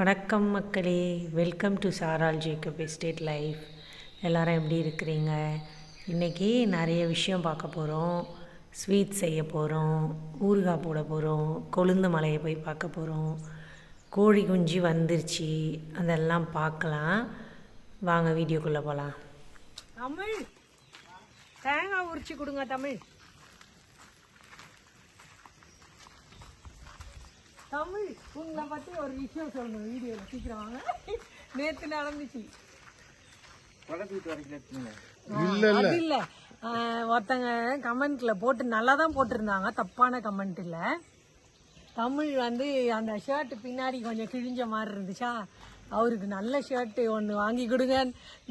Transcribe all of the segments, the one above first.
வணக்கம் மக்களே. Welcome to சாரால் ஜேக்கப் எஸ்டேட் லைஃப் எல்லாரும் எப்படி இருக்கிறீங்க? இன்றைக்கி நிறைய விஷயம் பார்க்க போகிறோம் ஸ்வீட் செய்ய போகிறோம் ஊறுகாய் போட போகிறோம் கொழுந்து மலையை போய் பார்க்க போகிறோம் கோழி குஞ்சு வந்துருச்சு. அதெல்லாம் பார்க்கலாம். வாங்க வீடியோக்குள்ளே போகலாம் தமிழ் தேங்காய் உரிச்சு கொடுங்க தமிழ். தமிழ் உங்களை பத்தி ஒரு விஷயம் சொல்லணும். வீடியோல சீக்கிரம் வாங்க. நேத்து நடந்துச்சு. இல்ல அது இல்ல. ஒருத்தங்க கமெண்ட்ல போட்டு நல்லா தான் போட்டிருந்தாங்க. தப்பான கமெண்ட் இல்ல. தமிழ் வந்து அந்த ஷர்ட் பின்னாடி கொஞ்சம் கிழிஞ்ச மாதிரி இருந்துச்சா? அவருக்கு நல்ல ஷர்ட் ஒன்று வாங்கி கொடுங்க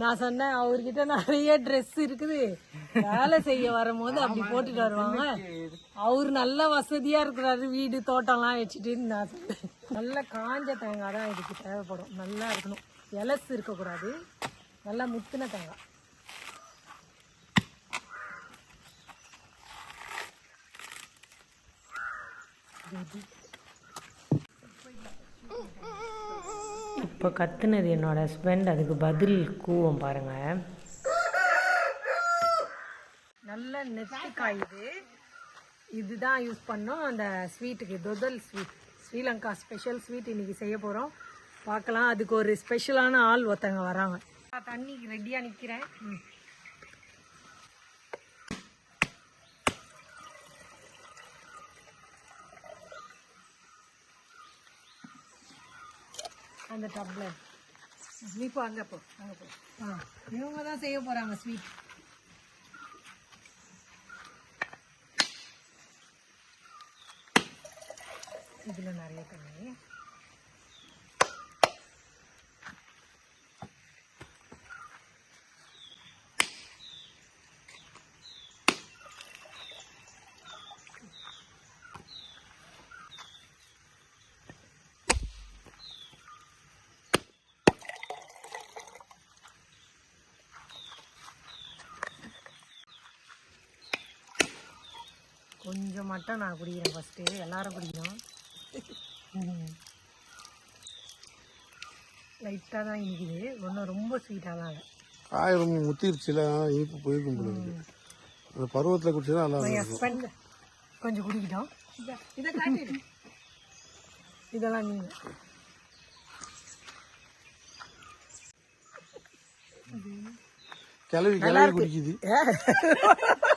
நான் சொன்னேன். அவர்கிட்ட நிறைய ட்ரெஸ் இருக்குது. வேலை செய்ய வரும்போது அப்படி போட்டுட்டு வருவாங்க. அவர் நல்ல வசதியா இருக்கிறாரு. வீடு தோட்டம்லாம் வச்சுட்டு நான் சொன்னேன். நல்ல காஞ்ச தேங்காய் தான் இதுக்கு தேவைப்படும். நல்லா இருக்கணும். எலசு இருக்கக்கூடாது. நல்லா முத்தின தேங்காய். இப்போ கத்துனது என்னோட ஹஸ்பண்ட் அதுக்கு பதில் கூவம் பாருங்க. நல்ல நெத்திக்காய் இது. இதுதான் யூஸ் பண்ணோம். அந்த ஸ்வீட்டுக்கு தொதல் ஸ்வீட் ஸ்ரீலங்கா ஸ்பெஷல் ஸ்வீட் இன்னைக்கு செய்ய போகிறோம் பார்க்கலாம். அதுக்கு ஒரு ஸ்பெஷலான ஆள் ஒருத்தங்க வராங்க. தண்ணி ரெடியாக நிற்கிறேன் அந்த டப்ல நீ போ அங்கே போ அங்கே போ. ஆ இவங்க தான் செய்ய போகிறாங்க ஸ்வீட் இதில் நிறைய தண்ணி. கொஞ்சம் மட்டும் நான் குடிக்கிறேன் ஃபஸ்ட்டு எல்லாரும் குடிக்கணும். லைட்டாக தான் இனிக்குது. ஒன்றும் ரொம்ப ஸ்வீட்டாலாம் இல்லை. ஆயிரம் முத்திருச்சுல அதனால இனிப்பு போயிருக்கும் போல அந்த பருவத்தில் குடிச்சா நல்லா கொஞ்சம் குடிக்கிட்டோம். இதெல்லாம் நீங்கள் கிளவி கிளவி குடிக்குது.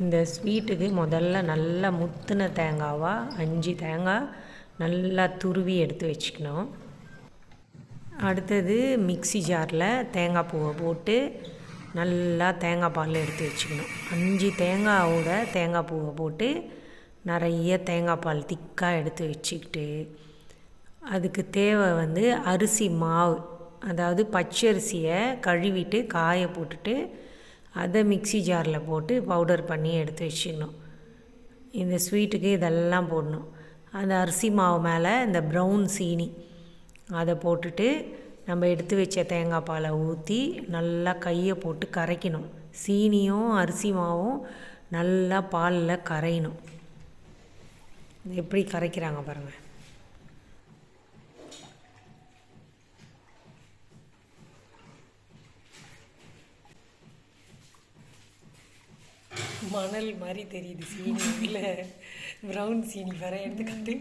இந்த ஸ்வீட்டுக்கு முதல்ல நல்லா முத்துன தேங்காவாக அஞ்சு தேங்காய் நல்லா துருவி எடுத்து வச்சுக்கணும். அடுத்தது மிக்ஸி ஜாரில் தேங்காய் பூவை போட்டு நல்லா தேங்காய் பால் எடுத்து வச்சுக்கணும். அஞ்சு தேங்காவோட தேங்காய் பூவை போட்டு நிறைய தேங்காய் பால் திக்காக எடுத்து வச்சுக்கிட்டு அதுக்கு தேவை வந்து அரிசி மாவு அதாவது பச்சரிசியை கழுவிட்டு காய போட்டுட்டு அதை மிக்ஸி ஜாரில் போட்டு பவுடர் பண்ணி எடுத்து வச்சுக்கணும். இந்த ஸ்வீட்டுக்கு இதெல்லாம் போடணும். அந்த அரிசி மாவு மேலே இந்த ப்ரௌன் சீனி அதை போட்டுட்டு நம்ம எடுத்து வச்ச தேங்காய் பாலை ஊற்றி நல்லா கையை போட்டு கரைக்கணும். சீனியும் அரிசி மாவும் நல்லா பாலில் கரையணும். எப்படி கரைக்கிறாங்க பாருங்கள் மணல் மாதிரி தெரியுது சீனி இல்லை ப்ரௌன் சீனி. வர எடுத்துக்காட்டு.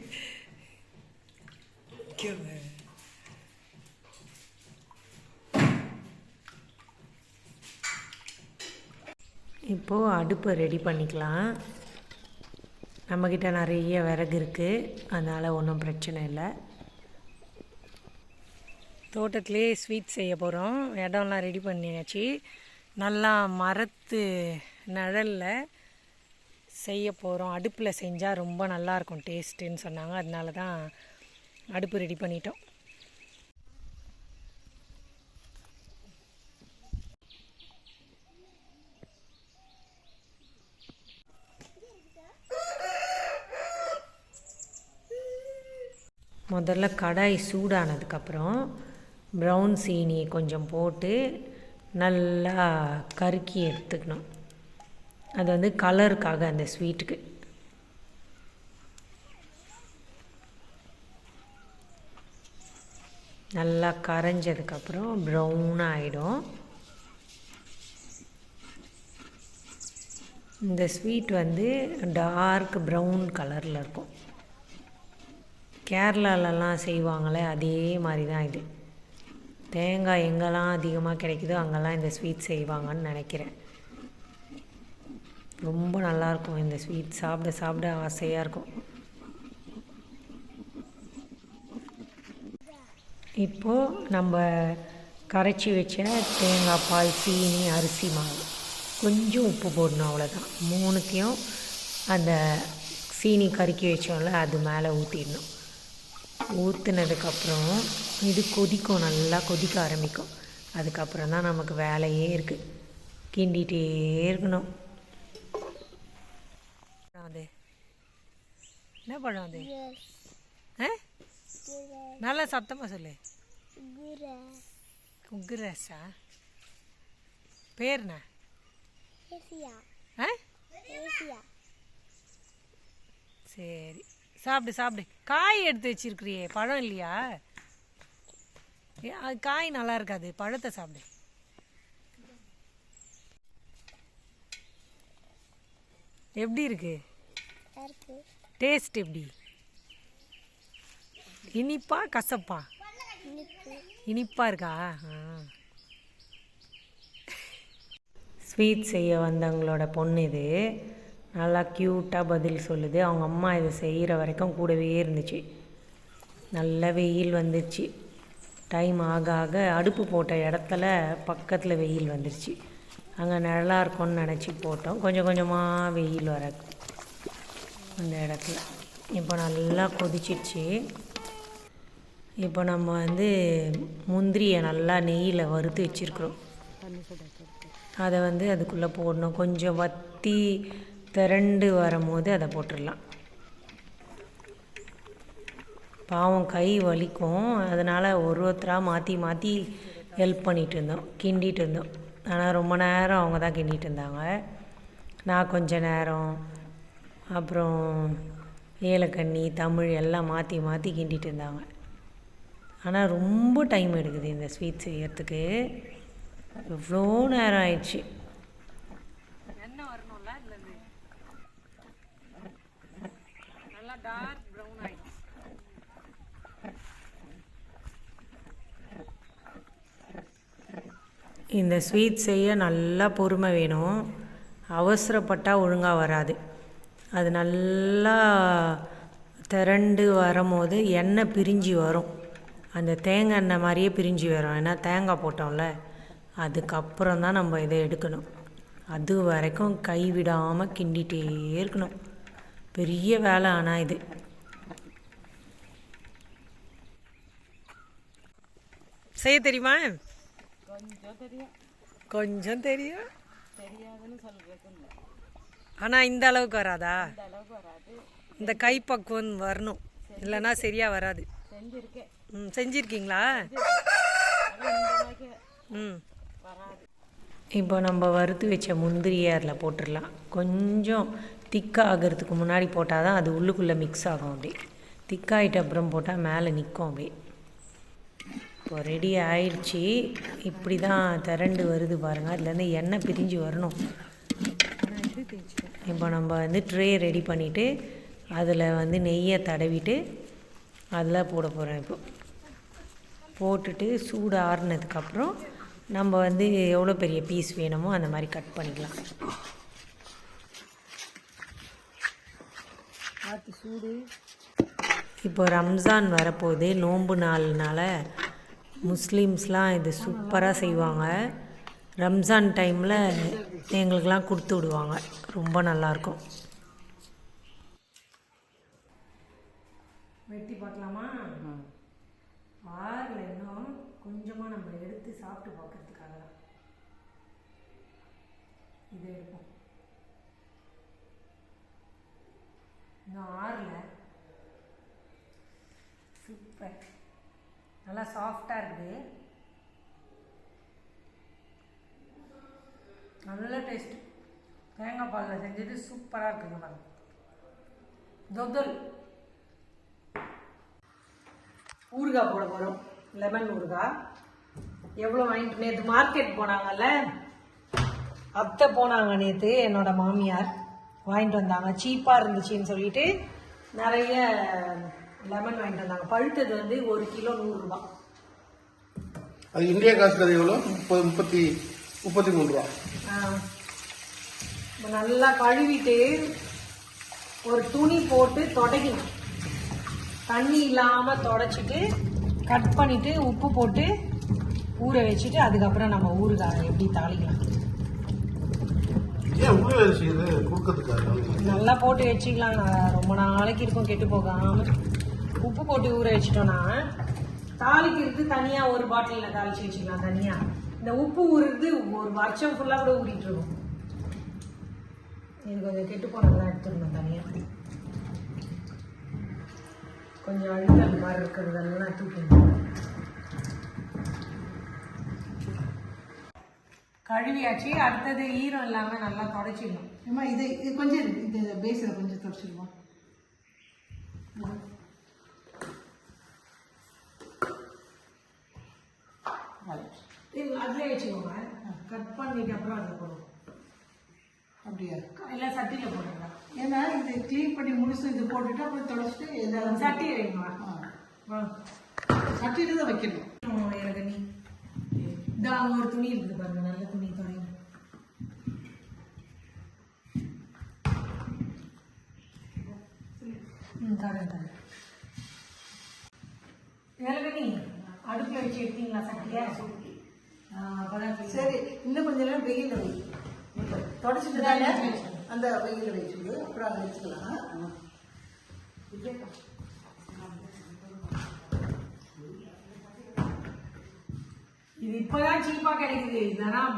இப்போது அடுப்பை ரெடி பண்ணிக்கலாம். நம்மக்கிட்ட நிறைய விறகு இருக்குது அதனால் ஒன்றும் பிரச்சனை இல்லை. தோட்டத்துலேயே ஸ்வீட் செய்ய போகிறோம் இடம்லாம் ரெடி பண்ணியாச்சு. நல்லா மரத்து நிழலில் செய்ய போகிறோம் அடுப்பில் செஞ்சால் ரொம்ப நல்லாயிருக்கும் டேஸ்ட்டுன்னு சொன்னாங்க. அதனால தான் அடுப்பு ரெடி பண்ணிட்டோம். முதல்ல கடாய் சூடானதுக்கப்புறம் ப்ரௌன் சீனியை கொஞ்சம் போட்டு நல்லா கருக்கி எடுத்துக்கணும். அது வந்து கலருக்காக அந்த ஸ்வீட்டுக்கு. நல்லா கரைஞ்சதுக்கப்புறம் ப்ரௌனாக ஆகிடும் இந்த ஸ்வீட் வந்து டார்க் ப்ரௌன் கலரில் இருக்கும். கேரளாலலாம் செய்வாங்களே அதே மாதிரி தான் இது. தேங்காய் எங்கெல்லாம் அதிகமாக கிடைக்குதோ அங்கெல்லாம் இந்த ஸ்வீட் செய்வாங்கன்னு நினைக்கிறேன். ரொம்ப நல்லாயிருக்கும் இந்த ஸ்வீட் சாப்பிட சாப்பிட ஆசையாக இருக்கும். இப்போது நம்ம கரைச்சி வச்ச தேங்காய் பால் சீனி அரிசி மாவு. கொஞ்சம் உப்பு போடணும் அவ்வளோதான் மூணுத்தையும் அந்த சீனி கருக்கி வச்சோம்ல அது மேலே ஊற்றிடணும் ஊற்றுனதுக்கப்புறம் இது கொதிக்கும் நல்லா கொதிக்க ஆரம்பிக்கும். அதுக்கப்புறம் தான் நமக்கு வேலையே இருக்குது கிண்டிகிட்டே இருக்கணும் அது என்ன பழம் அது? நல்லா சத்தமாக சொல்லு. குக்குரஸா ஆ? சரி. சாப்பிடு சாப்பிடு. காய் எடுத்து வச்சிருக்கிறியே பழம் இல்லையா? காய் நல்லா இருக்காது பழத்தை சாப்பிடு. எப்படி இருக்கு. டேஸ்ட் எப்படி? இனிப்பா கசப்பா? இனிப்பா இருக்கா? ஸ்வீட் செய்ய வந்தவங்களோட பொண்ணு இது. நல்லா க்யூட்டாக பதில் சொல்லுது. அவங்க அம்மா இதை செய்கிற வரைக்கும் கூடவே இருந்துச்சு. நல்ல வெயில் வந்துச்சு. டைம் ஆக ஆக அடுப்பு போட்ட இடத்துல பக்கத்தில் வெயில் வந்துருச்சு. அங்கே நல்லா இருக்கும்னு நினச்சி போட்டோம். கொஞ்சம் கொஞ்சமாக வெயில் வர அந்த இடத்துல. இப்போ நல்லா கொதிச்சிடுச்சு. இப்போ நம்ம வந்து முந்திரியை நல்லா நெய்யில் வறுத்து வச்சுருக்குறோம். அதை வந்து அதுக்குள்ளே போடணும். கொஞ்சம் வத்தி திரண்டு வரும்போது அதை போட்டுடலாம். பாவம் கை வலிக்கும். அதனால் ஒரு ஒருத்தராக மாற்றி மாற்றி ஹெல்ப் பண்ணிகிட்டு இருந்தோம். கிண்டிகிட்டு இருந்தோம். ஆனால் ரொம்ப நேரம் அவங்க தான் கிண்டிகிட்டு இருந்தாங்க. நான் கொஞ்சம் நேரம் அப்புறம் ஏலக்கண்ணி தமிழ் எல்லாம் மாற்றி மாற்றி கிண்டிகிட்டு இருந்தாங்க. ஆனால் ரொம்ப டைம் எடுக்குது இந்த ஸ்வீட் செய்யறதுக்கு. எவ்வளோ நேரம் ஆயிடுச்சு. இந்த ஸ்வீட் செய்ய நல்லா பொறுமை வேணும். அவசரப்பட்டால் ஒழுங்காக வராது. அது நல்லா திரண்டு வரும்போது எண்ணெய் பிரிஞ்சு வரும். அந்த தேங்காய் எண்ணெய் மாதிரியே பிரிஞ்சு வரும். ஏன்னா தேங்காய் போட்டோம்ல அதுக்கப்புறம் தான் நம்ம இதை எடுக்கணும். அது வரைக்கும் கைவிடாமல் கிண்டிகிட்டே இருக்கணும். பெரிய வேலை ஆனால் இது. செய்ய தெரியுமா? கொஞ்சம் தெரியும். ஆனால் இந்த அளவுக்கு வராதா? இந்த கைப்பக்குவம் வரணும். இல்லைன்னா சரியாக வராது. ம் செஞ்சுருக்கீங்களா? ம். இப்போ நம்ம வறுத்து வச்ச முந்திரியை அதில் போட்டுடலாம். கொஞ்சம் திக்காக ஆகிறதுக்கு முன்னாடி போட்டால் தான் அது உள்ளுக்குள்ளே மிக்ஸ் ஆகும் அப்படி திக்காயிட்ட அப்புறம் போட்டால் மேலே நிற்கும் அப்படியே. இப்போ ரெடி ஆயிடுச்சு. இப்படி தான் திரண்டு வருது பாருங்கள் அதுலேருந்து எண்ணெய் பிரிஞ்சு வரணும். இப்போ நம்ம வந்து ட்ரே ரெடி பண்ணிவிட்டு அதில் வந்து நெய்யை தடவிட்டு அதில் போட போகிறோம் இப்போ. போட்டுட்டு சூடு ஆறுனதுக்கப்புறம் நம்ம வந்து எவ்வளோ பெரிய பீஸ் வேணுமோ அந்த மாதிரி கட் பண்ணிக்கலாம். இப்போ ரம்ஜான் வரப்போகுது நோன்பு நாள்னால முஸ்லீம்ஸ்லாம் இது சூப்பராக செய்வாங்க. ரம்ஜான் டைமில் எங்களுக்கெல்லாம் கொடுத்து விடுவாங்க. ரொம்ப நல்லாயிருக்கும் வெட்டி பார்க்கலாமா ஆறில் இன்னும் கொஞ்சமாக நம்ம எடுத்து சாப்பிட்டு பார்க்கறதுக்காக தான் இதை எடுப்போம். இன்னும் ஆறில். சூப்பர். நல்லா சாஃப்டாக இருக்குது. நல்ல டேஸ்ட் தேங்காய் பாலில் செஞ்சது சூப்பராக இருக்குங்க பாருங்க தொதல் ஊறுகாய் போட போகிறோம் லெமன் ஊறுகாய். எவ்வளோ வாங்கிட்டு நேற்று மார்க்கெட் போனாங்கல்ல? அத்தை போனாங்க நேற்று என்னோட மாமியார். வாங்கிட்டு வந்தாங்க. சீப்பாக இருந்துச்சுன்னு சொல்லிட்டு நிறைய லெமன் வாங்கிட்டு வந்தாங்க. பழுத்தது வந்து ஒரு கிலோ நூறுரூபா அது இந்தியா காசு எவ்வளோ முப்பது முப்பத்தி முப்பத்தி மூணு ரூபா. நல்லா கழுவிட்டு ஒரு துணி போட்டு தொடக்கணும். தண்ணி இல்லாமல் தொடச்சிட்டு கட் பண்ணிட்டு உப்பு போட்டு ஊற வச்சுட்டு அதுக்கப்புறம் நம்ம ஊறுகாய் எப்படி தாளிக்கலாம். நல்லா போட்டு வச்சுக்கலாம். ரொம்ப நாளைக்கு இருக்கும் கெட்டு போகாம. உப்பு போட்டு ஊற வச்சிட்டோம்னா தாளிக்கிறது தனியா ஒரு பாட்டிலில் தாளிச்சு வச்சுக்கலாம் தனியா. இந்த உப்பு ஊறுறது ஒரு வருஷம் ஃபுல்லாக கூட ஊறிட்டு இருக்கும். இது கொஞ்சம் கெட்டு போனதெல்லாம் எடுத்துடணும் தனியா. கொஞ்சம் அழுகல் மாதிரி இருக்கிறதெல்லாம் தூக்கணும் கழுவியாச்சு. அடுத்தது ஈரம் இல்லாமல் நல்லா தொடச்சிடணும். அம்மா இது இது கொஞ்சம். இந்த பேஸில் கொஞ்சம் தொடச்சிடுமா இது அதுலேயே வச்சுக்கோங்க. கட் பண்ணிட்டு அப்புறம் அதில் போடுவோம். அப்படியா? இல்லை சட்டியில் போடுங்க ஏன்னா இது க்ளீன் பண்ணி முடிச்சு இது போட்டுட்டு அப்புறம் தொடச்சிட்டு இதெல்லாம் சட்டி வைங்க ஆ. சட்டிட்டு தான் வைக்கணும். எனக்கு நீ இந்த அங்கே ஒரு துணி இருக்குது பாருங்க நல்ல துணி துடைங்க. ம் தரேன் தரேன். ஏழகனி அடுப்பில் வச்சு எடுத்தீங்களா சட்டியை? சரி. இன்னும் கொஞ்ச நேரம் வெயில வை. தொடச்சிட்டு தானே அந்த வெயில வச்சுடு அப்புறம் அதை வச்சுக்கலாம். இது இப்பதான் சீப்பா கிடைக்குது.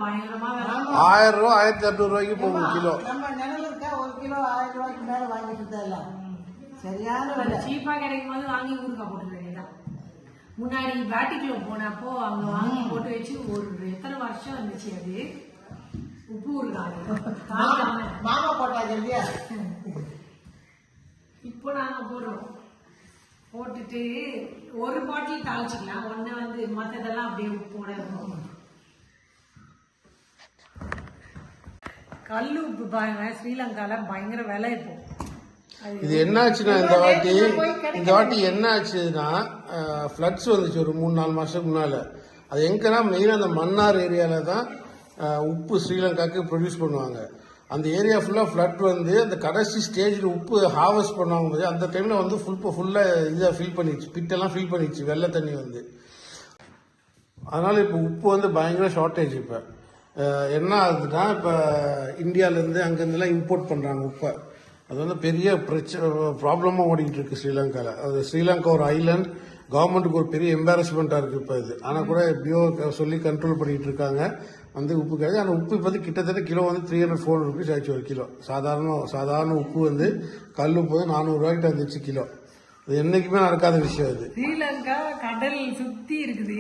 பயங்கரமா ஆயிரம் ரூபா ஆயிரத்தி இரநூறு ரூபாய்க்கு போகும் கிலோ. நம்ம இருக்கா ஒரு கிலோ ஆயிரம் ரூபாய்க்கு மேல வாங்கிட்டு சரியான விலை. சீப்பா கிடைக்கும் போது வாங்கி ஊறுகாய் போட்டு வேண்டியதான் முன்னாடி பேட்டிக்குள்ள போனப்போ அங்க வாங்கி போட்டு வச்சு ஒரு எத்தனை வருஷம் இருந்துச்சு அது? உப்பு ஊறுகாய். மாமா போட்டாங்க இல்லையா இப்போ நாங்க போடுறோம். போட்டுட்டு ஒரு பாட்டில் தாளிச்சுக்கலாம். ஒண்ணு வந்து மத்ததெல்லாம் அப்படியே உப்போட இருக்கும் கல் உப்பு பாருங்க. ஸ்ரீலங்கால பயங்கர விலை இப்போ. இது என்ன ஆச்சுன்னா இந்த வாட்டி இந்த வாட்டி என்ன ஆச்சுன்னா ஃப்ளட்ஸ் வந்துச்சு ஒரு மூணு நாலு மாசத்துக்கு முன்னால. அது எங்கன்னா மெயினாக அந்த மன்னார் ஏரியால தான் உப்பு ஸ்ரீலங்காக்கு ப்ரொடியூஸ் பண்ணுவாங்க. அந்த ஏரியா ஃபுல்லாக ஃப்ளட் வந்து அந்த கடைசி ஸ்டேஜில் உப்பு ஹார்வெஸ்ட் பண்ணுவாங்க அந்த டைமில் வந்து ஃபுல் ஃபுல்லாக இதாக ஃபில் பண்ணிடுச்சு. பிட்டெல்லாம் ஃபில் பண்ணிடுச்சு வெள்ளை தண்ணி வந்து. அதனால் இப்போ உப்பு வந்து பயங்கர ஷார்ட்டேஜ் இப்போ. என்ன ஆகுதுன்னா இப்போ இந்தியாவிலேருந்து அங்கேருந்துலாம் இம்போர்ட் பண்ணுறாங்க உப்பை. அது வந்து பெரிய பிரச்சனை ப்ராப்ளமாக ஓடிக்கிட்டு இருக்கு ஸ்ரீலங்காவில் அது ஸ்ரீலங்கா ஒரு ஐலண்ட் கவர்மெண்ட்டுக்கு ஒரு பெரிய எம்பாரஸ்மெண்ட்டாக இருக்குது இப்போ இது. ஆனால் கூட எப்படியோ சொல்லி கண்ட்ரோல் பண்ணிகிட்டு இருக்காங்க. வந்து உப்பு கிடையாது ஆனால் உப்பு இப்போ வந்து கிட்டத்தட்ட கிலோ வந்து த்ரீ ஹண்ட்ரட் ஃபோர் ருபீஸ் ஆயிடுச்சு ஒரு கிலோ. சாதாரண சாதாரண உப்பு வந்து கல் உப்பு வந்து நானூறுரூவாய்க்கிட்ட வந்துச்சு கிலோ. அது என்றைக்குமே நடக்காத விஷயம் அது. ஸ்ரீலங்கா கடல் சுத்தி இருக்குது.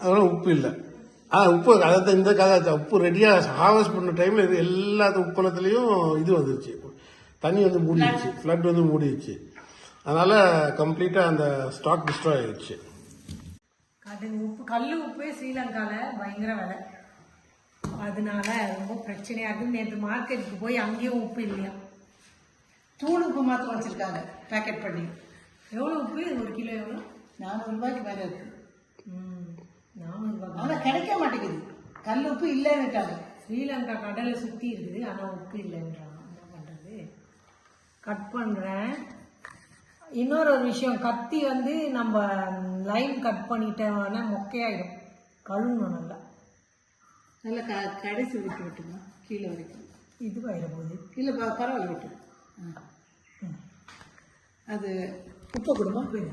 அதெல்லாம் உப்பு இல்லை. ஆ உப்பு அதாவது இந்த கதை உப்பு ரெடியாக ஹார்வெஸ்ட் பண்ண டைமில் இது எல்லா உப்பளத்துலேயும் இது வந்துருச்சு. தண்ணி வந்து மூடிடுச்சு. ஃப்ளட் வந்து மூடிடுச்சு. அதனால கம்ப்ளீட்டாக அந்த ஸ்டாக் டிஸ்ட்ராய் ஆயிடுச்சு. கடல் உப்பு கல் உப்பே ஸ்ரீலங்கால பயங்கர விலை. அதனால ரொம்ப பிரச்சனையா இருக்கு. நேற்று மார்க்கெட்டுக்கு போய் அங்கேயும் உப்பு இல்லையா? தூள் உப்பு மாத்திரம் வச்சிருக்காங்க பேக்கெட் பண்ணி. எவ்வளோ உப்பு? ஒரு கிலோ எவ்வளோ நானூறு ரூபாய்க்கு மேல இருக்கு. ம் நானூறுபா ஆனா கிடைக்க மாட்டேங்குது. கல் உப்பு இல்லைன்னுட்டாங்க. ஸ்ரீலங்கா கடலை சுற்றி இருக்குது ஆனால் உப்பு இல்லைன்றாங்க. என்ன பண்ணுறது கட் பண்ணுறேன் இன்னொரு ஒரு விஷயம் கத்தி வந்து நம்ம லைன் கட் பண்ணிட்டோம்னா மொக்கையாயிடும். கழுவணும் நல்லா. நல்லா க கடைசி விட்டு விட்டுமா? கீழே வரைக்கும். இதுவாயிடும் போது இல்லை ப- பரவாயில்ல விட்டு. அது உப்பு கொடுமா?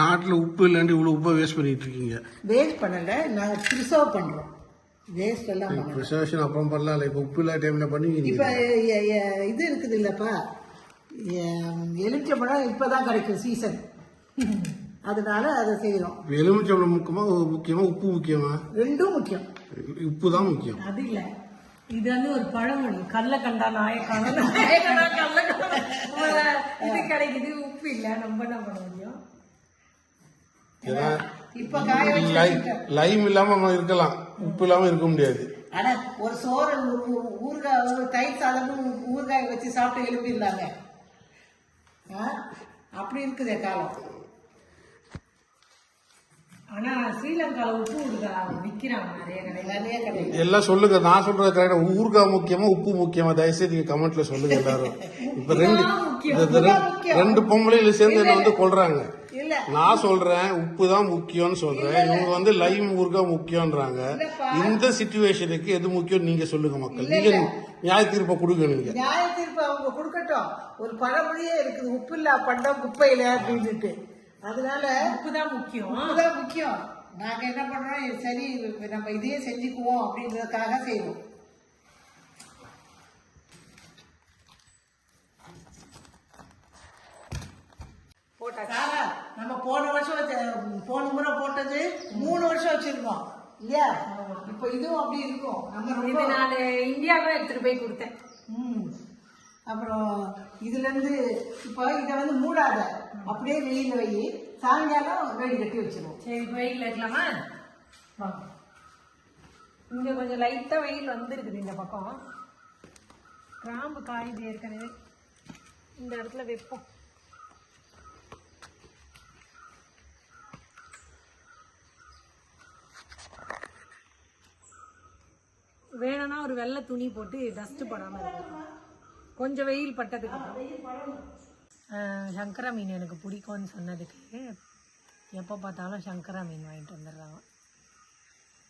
நாட்டில் உப்பு இல்லாண்டி இவ்வளோ உப்பை வேஸ்ட் பண்ணிட்டு இருக்கீங்க. வேஸ்ட் பண்ணல நாங்கள் ப்ரிசர்வ் பண்றோம். வேஸ்ட் எல்லாம் ப்ரிசர்வேஷன் அப்புறம் பண்ணலாம் இப்போ உப்பு இல்லாத டைமில் பண்ணுவீங்க இப்போ இது இருக்குது இல்லப்பா எலுமிச்சம்பழம் இப்பதான் கிடைக்கும் சீசன் அதனால அதை செய்யறோம் எலுமிச்சம்பளம் முக்கியமா முக்கியமா உப்பு முக்கியமா? ரெண்டும் முக்கியம். உப்பு தான் முக்கியம். அது இல்லை. இது வந்து ஒரு பழமொழி கல்ல கண்டா நாயக்கான கல்ல இது கிடைக்குது உப்பு இல்லை. நம்ம என்ன பண்ண முடியும்? ஏன்னா இப்ப காய வச்சு லை- லைம் இல்லாம இருக்கலாம். உப்பு இல்லாம இருக்க முடியாது. ஆனா ஒரு சோறு ஊறுகாய் ஒரு தயிர் சாதமும் ஊறுகாய் வச்சு சாப்பிட்டு எழுப்பிடலாங்க. ஆ? அப்படி இருக்குதே காலம். ஆனா ஸ்ரீலங்கால உப்பு ஊறுகாய் விக்கிறாங்க நிறைய கடையில. நிறைய கிடையாது எல்லாம் சொல்லுங்க. நான் சொல்றது கரெக்டா ஊறுகாய் முக்கியமா உப்பு முக்கியமா? தயவுசெய்து நீங்க கமெண்ட்ல சொல்லுங்க எல்லாரும். இப்ப ரெண்டு ரெண்டு- பொம்பளைல சேர்ந்து என்ன வந்து கொள்றாங்க நான் சொல்றேன் உப்பு தான் முக்கியம்னு சொல்றேன். இவங்க வந்து லைம் ஊறுகாய் முக்கியம்ன்றாங்க. இந்த சிச்சுவேஷனுக்கு எது முக்கியம் நீங்க சொல்லுங்க மக்கள். நீங்க நியாய தீர்ப்பை கொடுங்க நீங்க. நியாய தீர்ப்பு அவங்க கொடுக்கட்டும். ஒரு பழமொழியே இருக்குது உப்பு இல்லா பண்டம் குப்பையில அப்படின்னுட்டு. அதனால உப்பு தான் முக்கியம். உப்புதான் முக்கியம். நாங்க என்ன பண்றோம்? சரி நம்ம இதையே செஞ்சுக்குவோம் அப்படின்றதுக்காக செய்வோம். போட்டா போன வருஷம் போன முறை போட்டது மூணு வருஷம் வச்சிருக்கோம். இல்லையா? இப்ப இதுவும் அப்படி இருக்கும். நம்ம இது நான் இந்தியாவுக்கு எடுத்துட்டு போய் கொடுத்தேன். ம். அப்புறம் இதுல இருந்து இப்போ இதை வந்து மூடாத. அப்படியே வெயில வை. சாயங்காலம் வேடி கட்டி வச்சிருவோம். சரி வெயில் இருக்கலாமா? வாங்க இங்க கொஞ்சம் லைட்டா வெயில் வந்துருக்குது இந்த பக்கம். கிராம்பு காயுது ஏற்கனவே. இந்த இடத்துல வைப்போம். வேணும்னா ஒரு வெள்ளை துணி போட்டு டஸ்ட் படாம இருக்கும் கொஞ்சம் வெயில் பட்டதுக்கு அப்புறம். சங்கரா மீன் எனக்கு பிடிக்கும்னு சொன்னதுக்கு எப்போ பார்த்தாலும் சங்கரா மீன் வாங்கிட்டு வந்துடுறாங்க.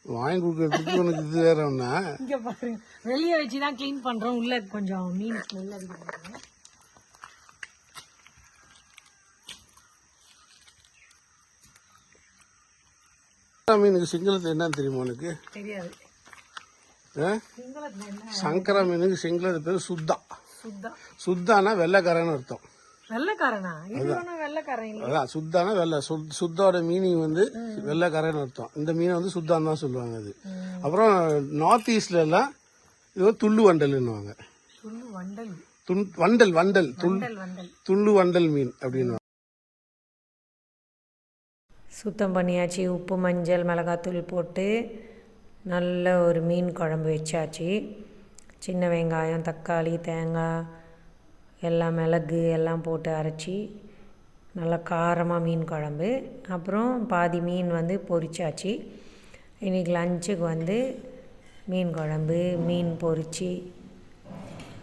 வாங்கி கொடுக்கறதுக்கு உனக்கு இது வேற ஒண்ணா இங்க பாருங்க வெளியே வச்சு தான் க்ளீன் பண்றோம். உள்ள கொஞ்சம் மீன் ஸ்மெல் அடிக்கிறாங்க மீனுக்கு சிங்களத்துல என்னன்னு தெரியுமா உனக்கு? தெரியாது. என்ன சங்கரா மீனுக்கு சிங்களத்து பேர் சுத்தா. சுத்தா. சுத்தானா வெள்ளைக்காரன்னு அர்த்தம். வெள்ளைக்காரனா? இது ஒன்றும் வெள்ளைக்காரன் இல்லை. அதான் சுத்தானா வெள்ளை சுத் சுத்தோட மீனிங் வந்து வெள்ளைக்காரன்னு அர்த்தம். இந்த மீனை வந்து சுத்தான்னு தான் சொல்லுவாங்க அது. அப்புறம் நார்த் ஈஸ்ட்ல எல்லாம் இது துள்ளு வண்டல்னுவாங்க துள்ளு வண்டல். துண் வண்டல் வண்டல் துள் வண்டல் வண்டல். துள்ளு வண்டல் மீன் அப்படின்னு சுத்தம் பண்ணியாச்சு. உப்பு மஞ்சள் மிளகாத்தூள் போட்டு நல்ல ஒரு மீன் குழம்பு வச்சாச்சு. சின்ன வெங்காயம் தக்காளி தேங்காய் எல்லாம் மிளகு எல்லாம் போட்டு அரைச்சி நல்லா காரமாக மீன் குழம்பு. அப்புறம் பாதி மீன் வந்து பொரிச்சாச்சு. இன்றைக்கி லஞ்சுக்கு வந்து மீன் குழம்பு மீன் பொரிச்சு.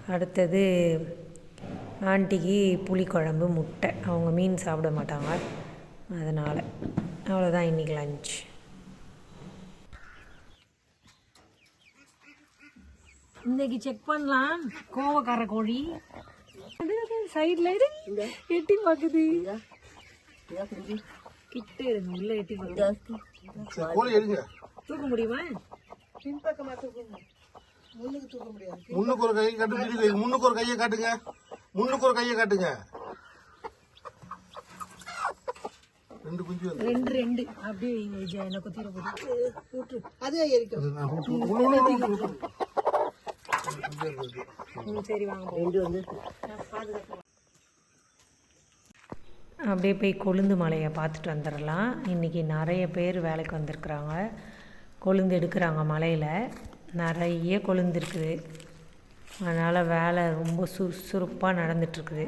அடுத்தது ஆண்டிக்கு புளிக்குழம்பு முட்டை. அவங்க மீன் சாப்பிட மாட்டாங்க. அதனால் அவ்வளோதான் இன்றைக்கி லஞ்ச் இன்னைக்கு செக் பண்ணலாம் கோவக்கார கோழி சைடில் எட்டி பார்க்குது கிட்ட இருங்க உள்ள எட்டி பார்க்குது சரி, கோழி எடுங்க தூக்க முடியுமா பின்பக்கமா தூக்கணும் முன்னுக்கு தூக்க முடியாது முன்னுக்கு ஒரு கையை காட்டு முன்னுக்கு ஒரு கையை காட்டுங்க முன்னுக்கு ஒரு கையை காட்டுங்க ரெண்டு குஞ்சு வந்து ரெண்டு ரெண்டு அப்படியே என்ன குத்திர போகுது அதுவே அப்படியே போய் கொழுந்து மலையை பார்த்துட்டு வந்துடலாம். இன்றைக்கி நிறைய பேர் வேலைக்கு வந்திருக்குறாங்க. கொழுந்து எடுக்கிறாங்க மலையில். நிறைய கொழுந்து இருக்குது. அதனால் வேலை ரொம்ப சுறுசுறுப்பாக நடந்துட்டுருக்குது.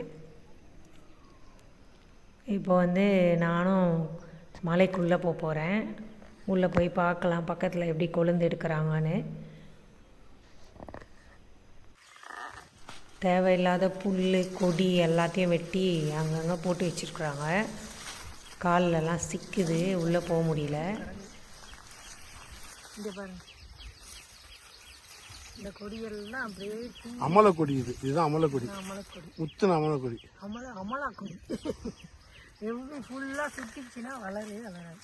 இப்போ வந்து நானும் மலைக்குள்ளே போக போகிறேன் உள்ளே போய் பார்க்கலாம் பக்கத்தில் எப்படி கொழுந்து எடுக்கிறாங்கன்னு. தேவையில்லாத புல் கொடி எல்லாத்தையும் வெட்டி அங்கங்கே போட்டு வச்சுருக்குறாங்க. கால்லலாம் சிக்குது உள்ளே போக முடியல. பாருங்க. இந்த கொடிகள்லாம் அப்படியே அமல கொடி இது. இதுதான் அமல கொடி அமலக்கொடி. முத்துன அமல கொடி அமல அமலா கொடி எப்படி ஃபுல்லாக சுற்றிச்சுன்னா வளரவே வளராது.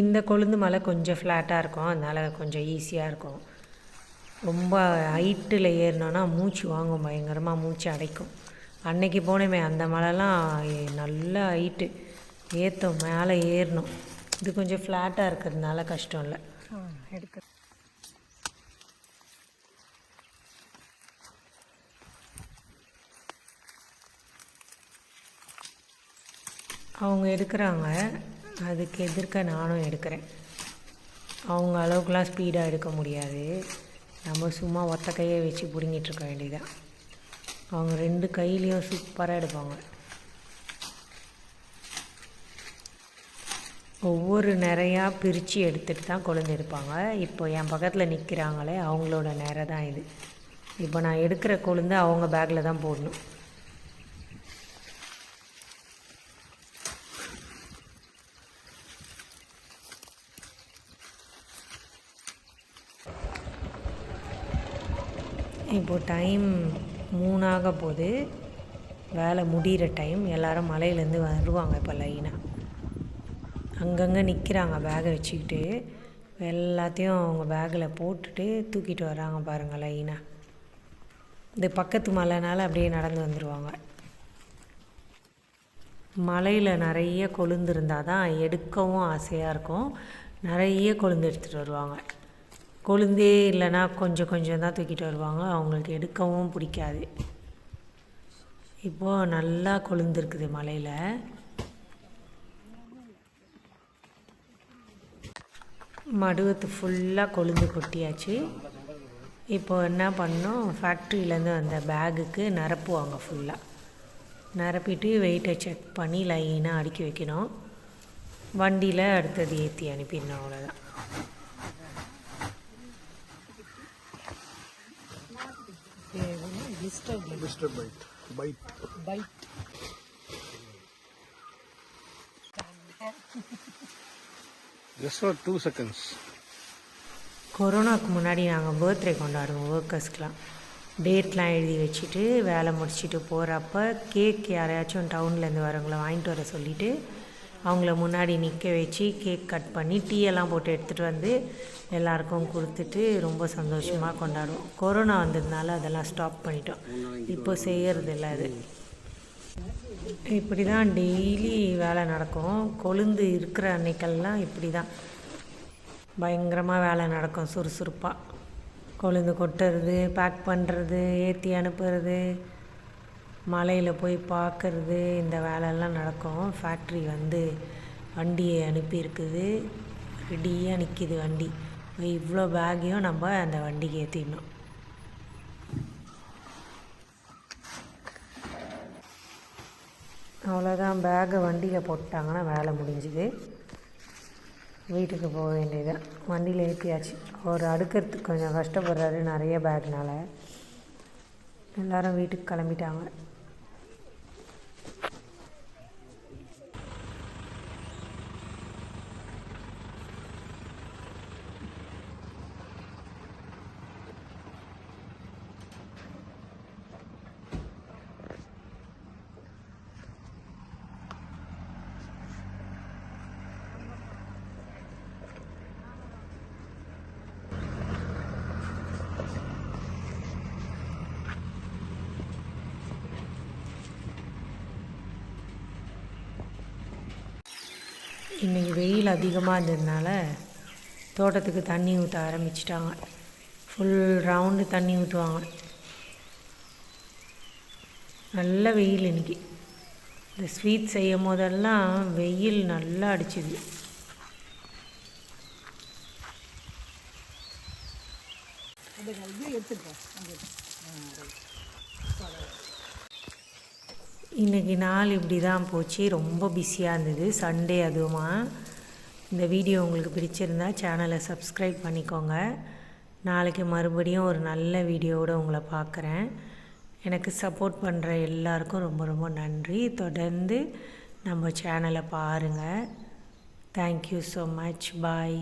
இந்த கொழுந்து மலை கொஞ்சம் ஃப்ளாட்டாக இருக்கும். அதனால் கொஞ்சம் ஈஸியாக இருக்கும். ரொம்ப ஹைட்டில் ஏறினோன்னா மூச்சு வாங்கும் பயங்கரமாக மூச்சு அடைக்கும். அன்னைக்கு போனேமே அந்த மலைலாம் நல்ல ஹைட்டு ஏற்றோம் மேலே ஏறணும் இது கொஞ்சம் ஃப்ளாட்டாக இருக்கிறதுனால கஷ்டம் இல்லை. எடுக்க. அவங்க எடுக்கிறாங்க. அதுக்கு எதிர்க்க நானும் எடுக்கிறேன். அவங்க அளவுக்குலாம் ஸ்பீடாக எடுக்க முடியாது. நம்ம சும்மா ஒத்த கையை வச்சு பிடுங்கிட்டு இருக்க வேண்டியதான் அவங்க ரெண்டு கையிலையும் சூப்பராக எடுப்பாங்க. ஒவ்வொரு நிறையா பிரித்து எடுத்துகிட்டு தான் கொழுந்து எடுப்பாங்க. இப்போ என் பக்கத்தில் நிற்கிறாங்களே அவங்களோட நேரம் தான் இது. இப்போ நான் எடுக்கிற கொழுந்து அவங்க பேக்கில் தான் போடணும். இப்போது டைம் மூணாக போகுது. வேலை முடிகிற டைம் எல்லாரும் மலையிலேருந்து வருவாங்க இப்போ லைனாக அங்கங்கே நிற்கிறாங்க பேகை வச்சுக்கிட்டு. எல்லாத்தையும் அவங்க பேக்கில் போட்டுட்டு தூக்கிட்டு வராங்க பாருங்கள் லைனாக இந்த பக்கத்து மலைனால அப்படியே நடந்து வந்துடுவாங்க மலையில் நிறைய கொழுந்து இருந்தால் தான் எடுக்கவும் ஆசையாக இருக்கும். நிறைய கொழுந்து எடுத்துகிட்டு வருவாங்க. கொழுந்தே இல்லைன்னா கொஞ்சம் கொஞ்சம் தான் தூக்கிட்டு வருவாங்க. அவங்களுக்கு எடுக்கவும் பிடிக்காது. இப்போது நல்லா கொழுந்துருக்குது மலையில். மடுவத்து ஃபுல்லாக கொழுந்து கொட்டியாச்சு. இப்போ என்ன பண்ணோம் ஃபேக்ட்ரியிலேருந்து வந்த பேகுக்கு நிரப்புவாங்க ஃபுல்லாக நிரப்பிட்டு வெயிட்டை செக் பண்ணி லைனாக அடுக்கி வைக்கணும். வண்டியில் அடுத்தது ஏற்றி அனுப்பிடணும் அவ்வளோதான் mister bite bite bite just for two seconds கொரோனாவுக்கு முன்னாடி நாங்கள் பர்த்டே கொண்டாடுவோம் ஒர்க்கர்ஸ்க்கெலாம் டேட்லாம் எழுதி வச்சுட்டு வேலை முடிச்சுட்டு போகிறப்ப கேக் யாரையாச்சும் டவுன்லேருந்து வரவங்கள வாங்கிட்டு வர சொல்லிவிட்டு அவங்கள முன்னாடி நிற்க வச்சு கேக் கட் பண்ணி டீயெல்லாம் போட்டு எடுத்துகிட்டு வந்து எல்லாருக்கும் கொடுத்துட்டு ரொம்ப சந்தோஷமாக கொண்டாடுவோம். கொரோனா வந்ததுனால அதெல்லாம் ஸ்டாப் பண்ணிட்டோம். இப்போ செய்கிறது இல்லை அது. இப்படி தான் டெய்லி வேலை நடக்கும். கொழுந்து இருக்கிற அன்னைக்கெல்லாம் இப்படி தான் பயங்கரமாக வேலை நடக்கும் சுறுசுறுப்பாக கொழுந்து கொட்டுறது பேக் பண்ணுறது ஏற்றி அனுப்புறது மலையில் போய் பார்க்குறது இந்த வேலையெல்லாம் நடக்கும். ஃபேக்ட்ரி வந்து வண்டியை அனுப்பியிருக்குது. ரெடியாக நிற்கிது வண்டி. இவ்வளோ பேக்கையும் நம்ம அந்த வண்டிக்கு ஏற்றிடணும் அவ்வளோதான் பேக்கை வண்டியில் போட்டாங்கன்னா வேலை முடிஞ்சுது. வீட்டுக்கு போக வேண்டியதான் வண்டியில் ஏற்றியாச்சு அவர் அடுக்கிறதுக்கு கொஞ்சம் கஷ்டப்படுறாரு நிறைய பேக்னால. எல்லாரும் வீட்டுக்கு கிளம்பிட்டாங்க இன்றைக்கி வெயில் அதிகமாக இருந்ததுனால தோட்டத்துக்கு தண்ணி ஊற்ற ஆரம்பிச்சிட்டாங்க. ஃபுல் ரவுண்டு தண்ணி ஊற்றுவாங்க நல்ல வெயில் இன்னைக்கு. இந்த ஸ்வீட் செய்யும் போதெல்லாம் வெயில் நல்லா அடிச்சுது. இன்றைக்கி நாள் இப்படி தான் போச்சு. ரொம்ப பிஸியாக இருந்தது. சண்டே அதுவுமா. இந்த வீடியோ உங்களுக்கு பிடிச்சிருந்தா சேனலை சப்ஸ்கிரைப் பண்ணிக்கோங்க. நாளைக்கு மறுபடியும் ஒரு நல்ல வீடியோவோட உங்களை பார்க்குறேன். எனக்கு சப்போர்ட் பண்ணுற எல்லாருக்கும் ரொம்ப ரொம்ப நன்றி. தொடர்ந்து நம்ம சேனலை பாருங்கள் தேங்க்யூ ஸோ மச் பாய்